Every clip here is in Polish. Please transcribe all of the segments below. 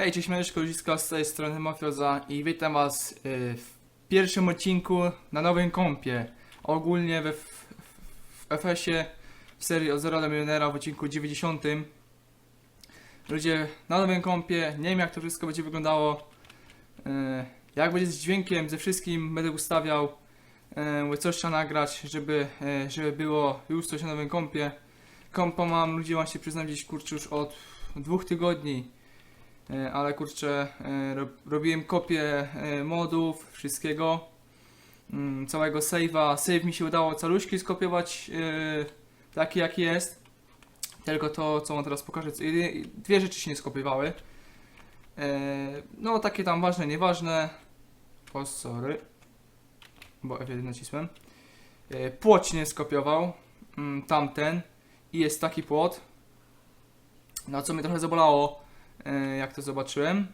Hej, cześć Mieszko, Ludziska z tej strony Mafioza i witam was y, w pierwszym odcinku na nowym kompie. Ogólnie we, w, w FS-ie w serii od Zero do Milionera w odcinku 90. Ludzie na nowym kompie, nie wiem jak to wszystko będzie wyglądało. y, Jak będzie z dźwiękiem, ze wszystkim będę ustawiał. y, coś trzeba nagrać, żeby, żeby było już coś na nowym kompie. Kompo mam, ludzie mam się przyznać gdzieś kurczę już od dwóch tygodni. E, ale kurczę, e, rob, robiłem kopię e, modów, wszystkiego, mm, całego save'a. Save mi się udało caluśki skopiować taki jaki jest, tylko to co wam teraz pokażę, dwie rzeczy się nie skopiowały. No takie tam ważne, nieważne. O sorry, bo F1 nacisłem. Się nie skopiował, mm, tamten i jest taki płot. No co mnie trochę zabolało, jak to zobaczyłem.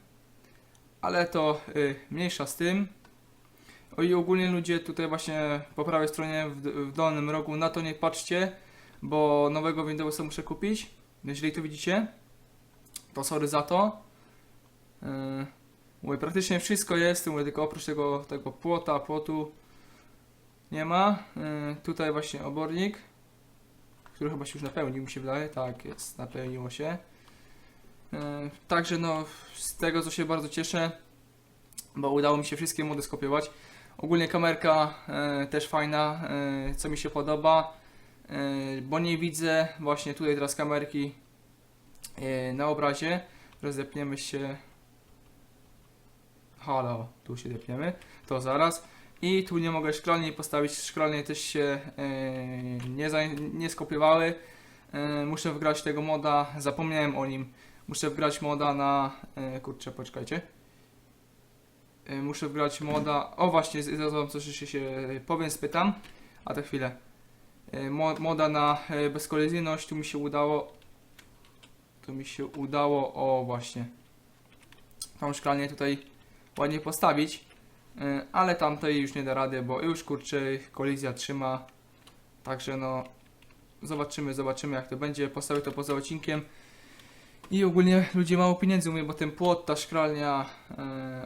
Ale to y, mniejsza z tym. O i ogólnie ludzie tutaj właśnie po prawej stronie w, w dolnym rogu na to nie patrzcie, bo nowego Windowsa muszę kupić. Jeżeli to widzicie, to sorry za to. Yy, mówię, praktycznie wszystko jest, mówię, tylko oprócz tego, tego płota, płotu nie ma. Tutaj właśnie obornik, który chyba się już napełnił, mi się wydaje. Tak, jest, napełniło się. E, Także no, z tego co się bardzo cieszę, bo udało mi się wszystkie mody skopiować. Ogólnie kamerka e, też fajna, e, co mi się podoba, bo nie widzę właśnie tutaj teraz kamerki na obrazie. Rozepniemy się. Halo, tu się depniemy, to zaraz. I tu nie mogę szklalni postawić, szklalnie też się nie, nie skopiowały. Muszę wgrać tego moda, zapomniałem o nim. Muszę wgrać moda na. E, kurczę, poczekajcie. E, muszę wgrać moda. O, właśnie, zaraz wam coś jeszcze się e, powiem, spytam. A to chwilę. Mo, moda na bezkolizyjność, tu mi się udało. Tu mi się udało, o właśnie. Tą szklanię tutaj ładnie postawić. Ale tamtej już nie da rady, bo już kurczę, kolizja trzyma. Także no. Zobaczymy, zobaczymy jak to będzie. Postawię to poza odcinkiem. I ogólnie ludzie mało pieniędzy mówię, bo ten płot, ta szkralnia, yy,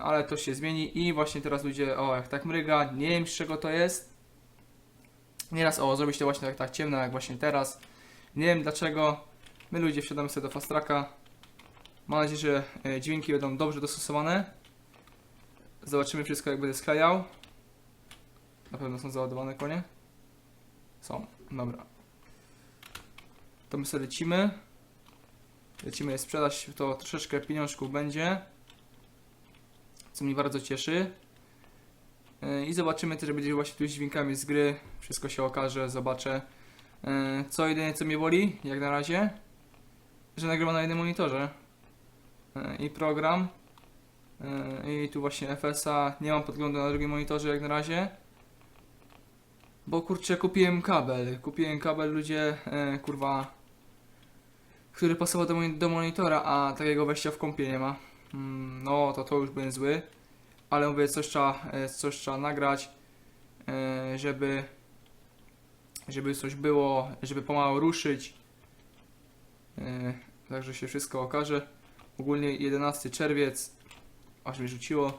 ale to się zmieni i właśnie teraz ludzie, o jak tak mryga, nie wiem z czego to jest. Nieraz, o zrobić to właśnie tak, tak ciemno jak właśnie teraz. Nie wiem dlaczego. My ludzie wsiadamy sobie do fast tracka. Mam nadzieję, że e, dźwięki będą dobrze dostosowane. Zobaczymy wszystko jak będę sklejał. Na pewno są załadowane konie. Są, dobra. To my sobie lecimy. Lecimy sprzedać, to troszeczkę pieniążków będzie. Co mnie bardzo cieszy. Yy, I zobaczymy też, będzie właśnie tu dźwiękami z gry. Wszystko się okaże, zobaczę. Yy, Co jedynie co mnie boli, jak na razie, że nagrywam na jednym monitorze. Yy, I program. I tu właśnie FSA. Nie mam podglądu na drugim monitorze jak na razie. Bo kurczę, kupiłem kabel. Kupiłem kabel, ludzie, kurwa, który pasował do, do monitora, a takiego wejścia w kompie nie ma. Mm, no to to już byłem zły. Ale mówię, coś trzeba, e, coś trzeba nagrać, e, żeby, żeby coś było, żeby pomału ruszyć. E, Także się wszystko okaże. Ogólnie 11 czerwiec, aż mi rzuciło.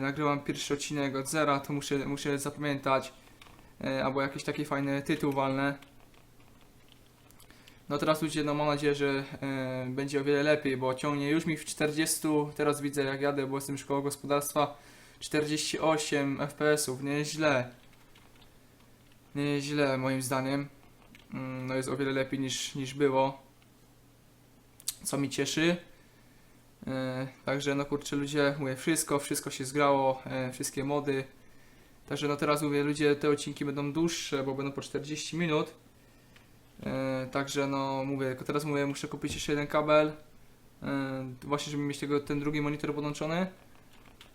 Nagrywam pierwszy odcinek od zera, to muszę, muszę zapamiętać. Albo jakiś taki fajny tytuł walnę. No teraz ludzie, no mam nadzieję, że e, będzie o wiele lepiej, bo ciągnie już mi w 40, teraz widzę jak jadę, bo jestem szkołą gospodarstwa, 48 FPS-ów, nieźle. Nieźle moim zdaniem. Mm, No jest o wiele lepiej niż, niż było. Co mi cieszy. E, Także no kurczę ludzie, mówię wszystko, wszystko się zgrało, e, wszystkie mody. Także no teraz mówię ludzie, te odcinki będą dłuższe, bo będą po 40 minut. E, także no mówię, tylko teraz mówię, muszę kupić jeszcze jeden kabel. E, właśnie, żeby mieć tego, ten drugi monitor podłączony.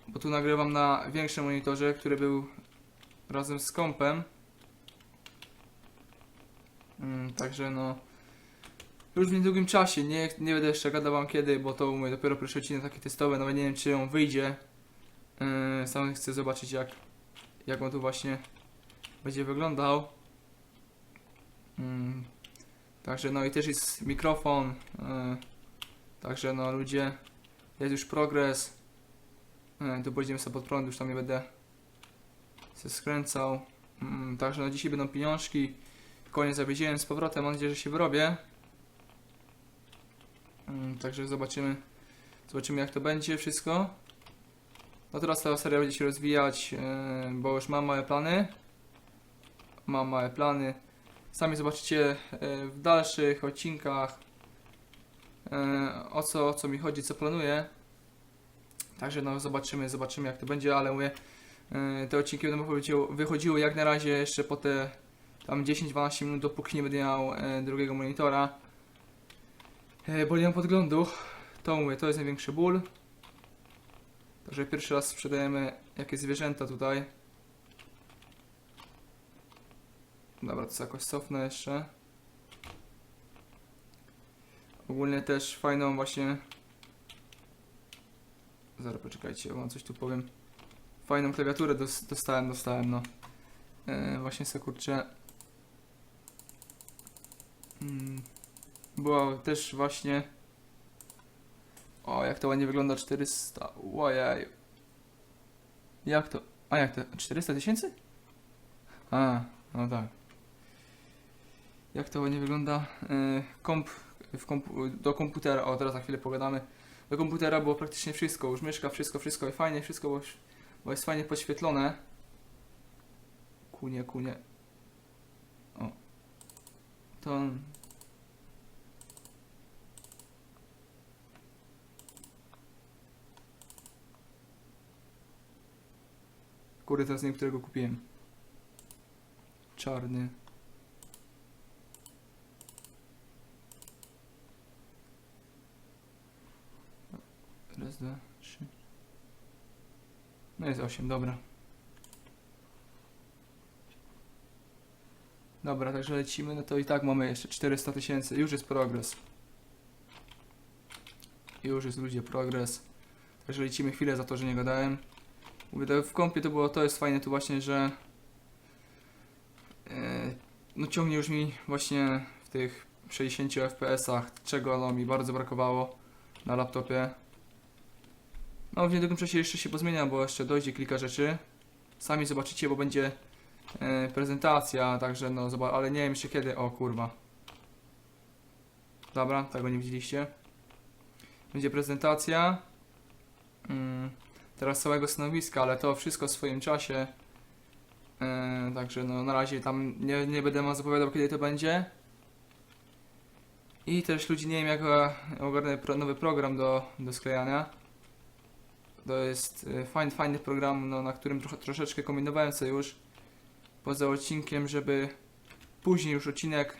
Bo tu nagrywam na większym monitorze, który był razem z kompem. Mm, także no. Już w niedługim czasie, nie, nie będę jeszcze gadał wam kiedy, bo to mówię, dopiero pierwszy odcinek taki testowy, nawet nie wiem czy on wyjdzie. E, sam chcę zobaczyć jak, jak on tu właśnie będzie wyglądał. Mm. Także no i też jest mikrofon. y, Także no ludzie Jest już progres. E, tu będziemy sobie pod prąd, już tam nie będę się skręcał. Mm, także na dzisiaj będą pieniążki. Koniec zawiedziałem z powrotem, mam nadzieję, że się wyrobię. Mm, także zobaczymy, zobaczymy jak to będzie wszystko. No teraz ta seria będzie się rozwijać, e, bo już mam małe plany. Mam małe plany. Sami zobaczycie e, w dalszych odcinkach e, o co, o co mi chodzi, co planuję. Także no zobaczymy, zobaczymy jak to będzie, ale mówię, e, te odcinki będą wychodziły, jak na razie jeszcze po te tam 10-12 minut, dopóki nie będę miał drugiego monitora. Bo nie mam podglądu. To mówię, to jest największy ból. Także pierwszy raz sprzedajemy jakieś zwierzęta tutaj. Dobra, to jakoś cofnę jeszcze. Ogólnie też fajną właśnie... Zaraz poczekajcie, wam coś tu powiem. Fajną klawiaturę dos dostałem, dostałem no. E, właśnie se kurczę. Mm, była też właśnie... O, jak to ładnie wygląda 400. Ojej. Jak to? A jak to? 400 tysięcy? A, no tak. Jak to ładnie wygląda? Yy, komp, w kompu, do komputera. O, teraz za chwilę pogadamy. Do komputera było praktycznie wszystko. Już myszka, wszystko, wszystko i fajnie, wszystko, już- bo jest fajnie podświetlone. Kunie, kunie. O. To. Kurde, teraz nie którego kupiłem. Czarny. Raz, dwa, trzy. No jest osiem, dobra. Dobra, także lecimy, no to i tak mamy jeszcze 400 tysięcy. Już jest progres. Już jest ludzie progres. Także lecimy chwilę za to, że nie gadałem. Mówię, to w kompie to było, to jest fajne tu właśnie, że e, no ciągnie już mi właśnie w tych 60 FPS-ach, czego no mi bardzo brakowało na laptopie. No w niedługim czasie jeszcze się pozmienia, bo jeszcze dojdzie kilka rzeczy. Sami zobaczycie, bo będzie e, prezentacja, także no zobacz, ale nie wiem jeszcze kiedy, o kurwa. Dobra, tego nie widzieliście. Będzie prezentacja. Mm teraz całego stanowiska, ale to wszystko w swoim czasie. E, także no na razie tam nie, nie będę wam zapowiadał kiedy to będzie. I też ludzi nie wiem jak e, ogarnę pro, nowy program do, do sklejania. To jest e, fajny, fajny program, no, na którym trochę, troszeczkę kombinowałem sobie już poza odcinkiem, żeby później już odcinek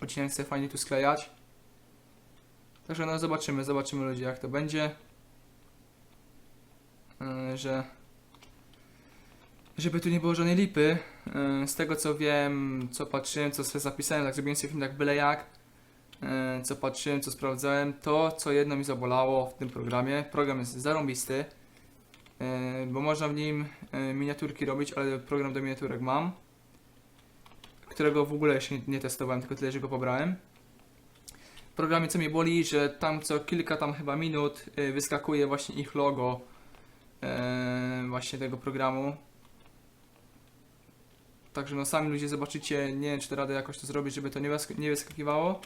odcinek sobie fajnie tu sklejać. Także no zobaczymy, zobaczymy ludzie jak to będzie. Yy, że żeby tu nie było żadnej lipy. Yy, Z tego co wiem, co patrzyłem, co sobie zapisałem, tak zrobiłem sobie film tak byle jak. Yy, Co patrzyłem, co sprawdzałem, to co jedno mi zabolało w tym programie. Program jest zarąbisty, yy, bo można w nim yy, miniaturki robić, ale program do miniaturek mam, którego w ogóle jeszcze nie, testowałem, tylko tyle, że go pobrałem. W programie co mnie boli, że tam co kilka tam chyba minut wyskakuje właśnie ich logo e, właśnie tego programu. Także no sami ludzie zobaczycie, nie wiem czy to radę jakoś to zrobić, żeby to nie wyskakiwało.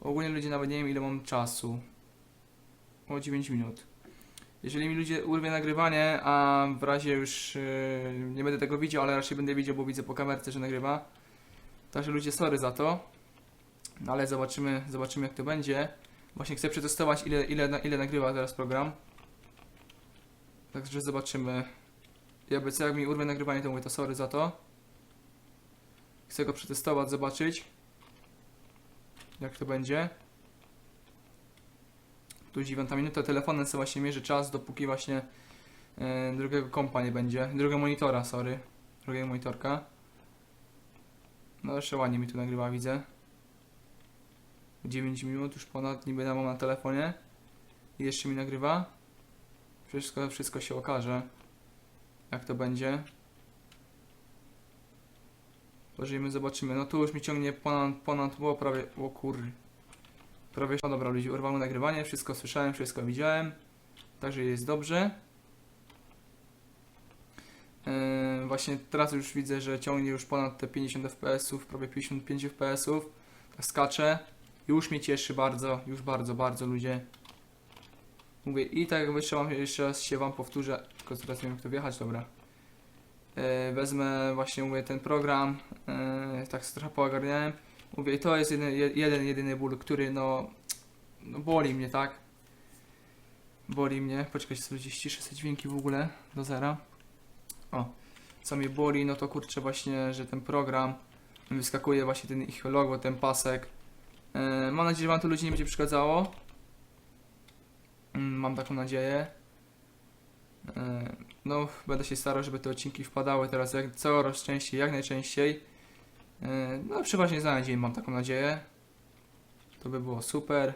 Ogólnie ludzie nawet nie wiem ile mam czasu. O 9 minut. Jeżeli mi ludzie urwie nagrywanie, a w razie już e, nie będę tego widział, ale raczej będę widział, bo widzę po kamerce, że nagrywa. Także ludzie sorry za to. No ale zobaczymy, zobaczymy jak to będzie. Właśnie chcę przetestować ile, ile, na- ile nagrywa teraz program. Także zobaczymy. Jakby co jak mi urwie nagrywanie, to mówię to sorry za to. Chcę go przetestować, zobaczyć. Jak to będzie. Tu 9 minuta, telefonem sobie właśnie mierzy czas, dopóki właśnie e, drugiego kompa nie będzie. Drugiego monitora, sorry. Drugiego monitorka. No jeszcze ładnie mi tu nagrywa, widzę. 9 minut już ponad, niby mam na telefonie. I jeszcze mi nagrywa. Wszystko, wszystko się okaże, jak to będzie. Pożyjemy, zobaczymy. No tu już mi ciągnie ponad, ponad, było prawie, o kur... Prawie, no dobra ludzie, urwało nagrywanie, wszystko słyszałem, wszystko widziałem, także jest dobrze. Yy, właśnie teraz już widzę, że ciągnie już ponad te 50 fps, prawie 55 fps, skacze. Już mnie cieszy bardzo, już bardzo, bardzo ludzie. Mówię i tak jakby jeszcze, mam, jeszcze raz się wam powtórzę, tylko teraz nie wiem jak to wjechać, dobra. Yy, wezmę właśnie, mówię, ten program, yy, tak trochę poogarniałem. Mówię, to jest jeden, je- jeden jedyny ból, który no, no boli mnie, tak? Boli mnie. Poczekajcie sobie, gdzieś ciszę sobie dźwięki w ogóle do zera. O, co mnie boli, no to kurczę właśnie, że ten program wyskakuje właśnie ten ich logo, ten pasek. Yy, mam nadzieję, że wam to ludzi nie będzie przeszkadzało. Mm, mam taką nadzieję. No, będę się starał, żeby te odcinki wpadały teraz jak coraz częściej, jak najczęściej. Yy, No, przeważnie za dzień mam taką nadzieję. To by było super.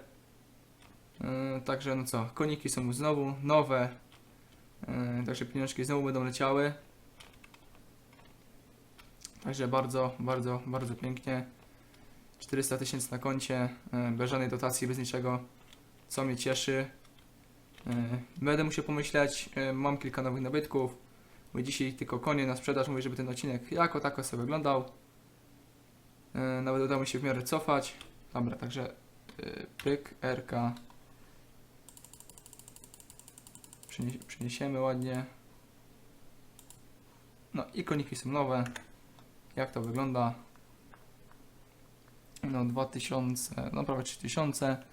Yy, Także, no co, koniki są znowu nowe. Yy, Także pieniążki znowu będą leciały. Także bardzo, bardzo, bardzo pięknie. 400 tysięcy na koncie, bez żadnej dotacji, bez niczego, co mnie cieszy. Yy, Będę musiał pomyśleć, yy, mam kilka nowych nabytków. Mówię dzisiaj tylko konie na sprzedaż, mówię, żeby ten odcinek jako tako sobie wyglądał. Yy, Nawet udało mi się w miarę cofać. Dobra, także pyk, RK. Przyniesiemy ładnie. No i koniki są nowe. Jak to wygląda? No 2000, no prawie 3000.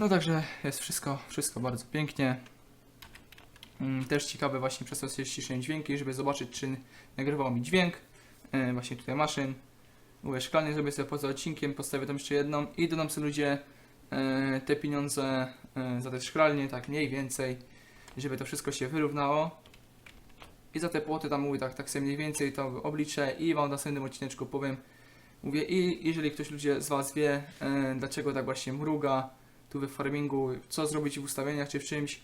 No także jest wszystko, wszystko bardzo pięknie. Mm, Też ciekawe właśnie przez to ściszenie dźwięki, żeby zobaczyć czy nagrywał mi dźwięk. Yy, Właśnie tutaj maszyn. Mówię, szklanie zrobię sobie poza odcinkiem, postawię tam jeszcze jedną i dodam sobie ludzie e, te pieniądze e, za te szklalnie, tak mniej więcej, żeby to wszystko się wyrównało. I za te płoty tam mówię, tak, tak sobie mniej więcej to obliczę i Wam w następnym odcineczku powiem. Mówię i jeżeli ktoś ludzie z Was wie, e, dlaczego tak właśnie mruga tu we farmingu, co zrobić w ustawieniach czy w czymś,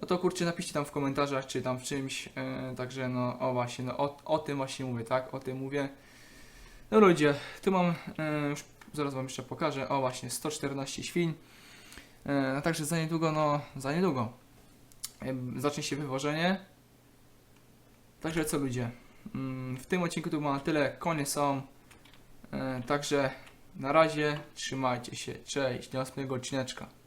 no to kurczę napiszcie tam w komentarzach czy tam w czymś, e, także no o właśnie, no o, o tym właśnie mówię, tak, o tym mówię. No ludzie, tu mam, e, już zaraz wam jeszcze pokażę, o właśnie, 114 świń. E, no także za niedługo, no, za niedługo e, zacznie się wywożenie. Także co ludzie, mm, w tym odcinku to było na tyle, konie są. Także na razie, trzymajcie się, cześć, do następnego odcineczka.